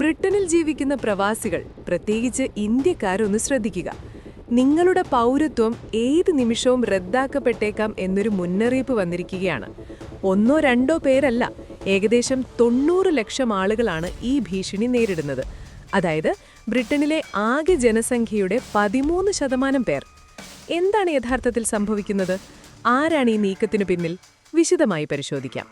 ബ്രിട്ടനിൽ ജീവിക്കുന്ന പ്രവാസികൾ പ്രത്യേകിച്ച് ഇന്ത്യക്കാരൊന്ന് ശ്രദ്ധിക്കുക. നിങ്ങളുടെ പൗരത്വം ഏത് നിമിഷവും റദ്ദാക്കപ്പെട്ടേക്കാം എന്നൊരു മുന്നറിയിപ്പ് വന്നിരിക്കുകയാണ്. ഒന്നോ രണ്ടോ പേരല്ല ഏകദേശം തൊണ്ണൂറ് ലക്ഷം ആളുകളാണ് ഈ ഭീഷണി നേരിടുന്നത്. അതായത് ബ്രിട്ടനിലെ ആകെ ജനസംഖ്യയുടെ പതിമൂന്ന് ശതമാനം പേർ. എന്താണ് യഥാർത്ഥത്തിൽ സംഭവിക്കുന്നത്? ആരാണ് ഈ നീക്കത്തിനു പിന്നിൽ? വിശദമായി പരിശോധിക്കാം.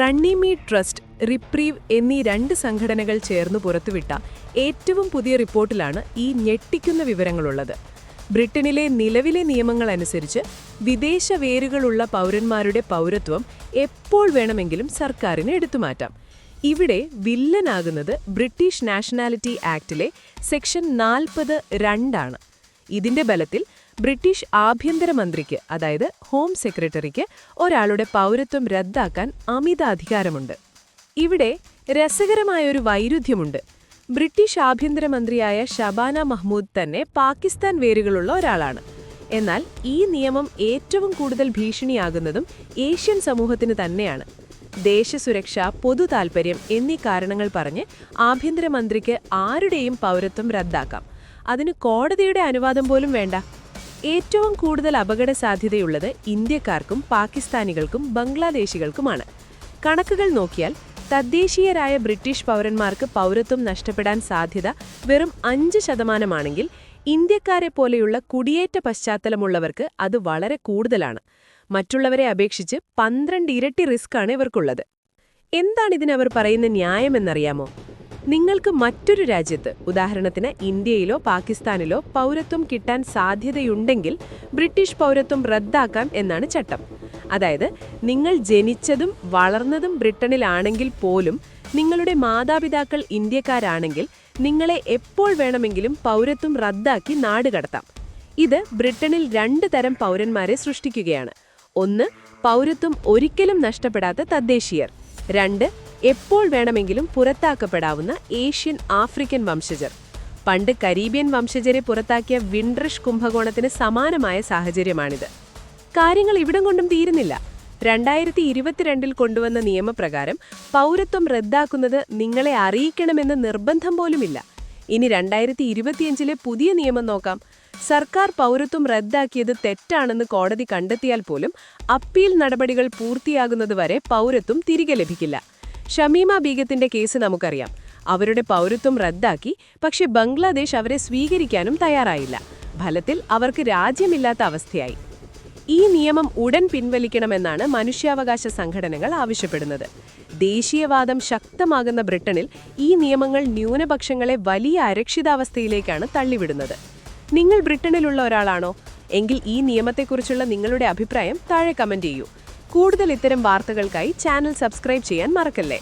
റണ്ണി മീറ്റ് ട്രസ്റ്റ് റിപ്രീവ് എന്നീ രണ്ട് സംഘടനകൾ ചേർന്ന് പുറത്തുവിട്ട ഏറ്റവും പുതിയ റിപ്പോർട്ടിലാണ് ഈ ഞെട്ടിക്കുന്ന വിവരങ്ങളുള്ളത്. ബ്രിട്ടനിലെ നിലവിലെ നിയമങ്ങൾ അനുസരിച്ച് വിദേശ വേരുകളുള്ള പൗരന്മാരുടെ പൗരത്വം എപ്പോൾ വേണമെങ്കിലും സർക്കാരിന് എടുത്തുമാറ്റാം. ഇവിടെ വില്ലനാകുന്നത് ബ്രിട്ടീഷ് നാഷണാലിറ്റി ആക്ടിലെ സെക്ഷൻ നാൽപ്പത് രണ്ടാണ്. ഇതിന്റെ ബലത്തിൽ ബ്രിട്ടീഷ് ആഭ്യന്തരമന്ത്രിക്ക് അതായത് ഹോം സെക്രട്ടറിക്ക് ഒരാളുടെ പൗരത്വം റദ്ദാക്കാൻ അമിത അധികാരമുണ്ട് ഇവിടെ രസകരമായൊരു വൈരുദ്ധ്യമുണ്ട്. ബ്രിട്ടീഷ് ആഭ്യന്തരമന്ത്രിയായ ഷബാന മഹ്മൂദ് തന്നെ പാകിസ്ഥാൻ വേരുകളുള്ള ഒരാളാണ്. എന്നാൽ ഈ നിയമം ഏറ്റവും കൂടുതൽ ഭീഷണിയാകുന്നതും ഏഷ്യൻ സമൂഹത്തിന് തന്നെയാണ്. ദേശസുരക്ഷ പൊതു താൽപ്പര്യം എന്നീ കാരണങ്ങൾ പറഞ്ഞ് ആഭ്യന്തരമന്ത്രിക്ക് ആരുടെയും പൗരത്വം റദ്ദാക്കാം. അതിന് കോടതിയുടെ അനുവാദം പോലും വേണ്ട. ഏറ്റവും കൂടുതൽ അപകട സാധ്യതയുള്ളത് ഇന്ത്യക്കാർക്കും പാകിസ്ഥാനികൾക്കും ബംഗ്ലാദേശികൾക്കുമാണ്. കണക്കുകൾ നോക്കിയാൽ തദ്ദേശീയരായ ബ്രിട്ടീഷ് പൗരന്മാർക്ക് പൗരത്വം നഷ്ടപ്പെടാൻ സാധ്യത വെറും അഞ്ച് ശതമാനമാണെങ്കിൽ ഇന്ത്യക്കാരെ പോലെയുള്ള കുടിയേറ്റ പശ്ചാത്തലമുള്ളവർക്ക് അത് വളരെ കൂടുതലാണ്. മറ്റുള്ളവരെ അപേക്ഷിച്ച് പന്ത്രണ്ട് ഇരട്ടി റിസ്ക്കാണ് ഇവർക്കുള്ളത്. എന്താണ് ഇതിനവർ പറയുന്ന ന്യായമെന്നറിയാമോ? നിങ്ങൾക്ക് മറ്റൊരു രാജ്യത്ത് ഉദാഹരണത്തിന് ഇന്ത്യയിലോ പാകിസ്ഥാനിലോ പൗരത്വം കിട്ടാൻ സാധ്യതയുണ്ടെങ്കിൽ ബ്രിട്ടീഷ് പൗരത്വം റദ്ദാക്കാം എന്നാണ് ചട്ടം. അതായത് നിങ്ങൾ ജനിച്ചതും വളർന്നതും ബ്രിട്ടനിലാണെങ്കിൽ പോലും നിങ്ങളുടെ മാതാപിതാക്കൾ ഇന്ത്യക്കാരാണെങ്കിൽ നിങ്ങളെ എപ്പോൾ വേണമെങ്കിലും പൗരത്വം റദ്ദാക്കി നാടുകടത്താം ഇത് ബ്രിട്ടനിൽ രണ്ട് തരം പൗരന്മാരെ സൃഷ്ടിക്കുകയാണ്. ഒന്ന് പൗരത്വം ഒരിക്കലും നഷ്ടപ്പെടാത്ത തദ്ദേശീയർ. രണ്ട് എപ്പോൾ വേണമെങ്കിലും പുറത്താക്കപ്പെടാവുന്ന ഏഷ്യൻ ആഫ്രിക്കൻ വംശജർ. പണ്ട് കരീബിയൻ വംശജരെ പുറത്താക്കിയ വിൻഡ്രഷ് കുംഭകോണത്തിന് സമാനമായ സാഹചര്യമാണിത്. കാര്യങ്ങൾ ഇവിടം കൊണ്ടും തീരുന്നില്ല. രണ്ടായിരത്തി ഇരുപത്തിരണ്ടിൽ കൊണ്ടുവന്ന നിയമപ്രകാരം പൗരത്വം റദ്ദാക്കുന്നത് നിങ്ങളെ അറിയിക്കണമെന്ന് നിർബന്ധം പോലുമില്ല. ഇനി രണ്ടായിരത്തി ഇരുപത്തിയഞ്ചിലെ പുതിയ നിയമം നോക്കാം. സർക്കാർ പൗരത്വം റദ്ദാക്കിയത് തെറ്റാണെന്ന് കോടതി കണ്ടെത്തിയാൽ പോലും അപ്പീൽ നടപടികൾ പൂർത്തിയാകുന്നതുവരെ പൗരത്വം തിരികെ ലഭിക്കില്ല. ഷമീമ ബീഗത്തിന്റെ കേസ് നമുക്കറിയാം. അവരുടെ പൗരത്വം റദ്ദാക്കി പക്ഷേ ബംഗ്ലാദേശ് അവരെ സ്വീകരിക്കാനും തയ്യാറായില്ല. ഫലത്തിൽ അവർക്ക് രാജ്യമില്ലാത്ത അവസ്ഥയായി. ഈ നിയമം ഉടൻ പിൻവലിക്കണമെന്നാണ് മനുഷ്യാവകാശ സംഘടനകൾ ആവശ്യപ്പെടുന്നത്. ദേശീയവാദം ശക്തമാകുന്ന ബ്രിട്ടനിൽ ഈ നിയമങ്ങൾ ന്യൂനപക്ഷങ്ങളെ വലിയ അരക്ഷിതാവസ്ഥയിലേക്കാണ് തള്ളിവിടുന്നത്. നിങ്ങൾ ബ്രിട്ടനിലുള്ള ഒരാളാണോ? എങ്കിൽ ഈ നിയമത്തെക്കുറിച്ചുള്ള നിങ്ങളുടെ അഭിപ്രായം താഴെ കമന്റ് ചെയ്യൂ. കൂടുതൽ ഇത്തരം വാർത്തകൾക്കായി ചാനൽ സബ്സ്ക്രൈബ് ചെയ്യാൻ മറക്കല്ലേ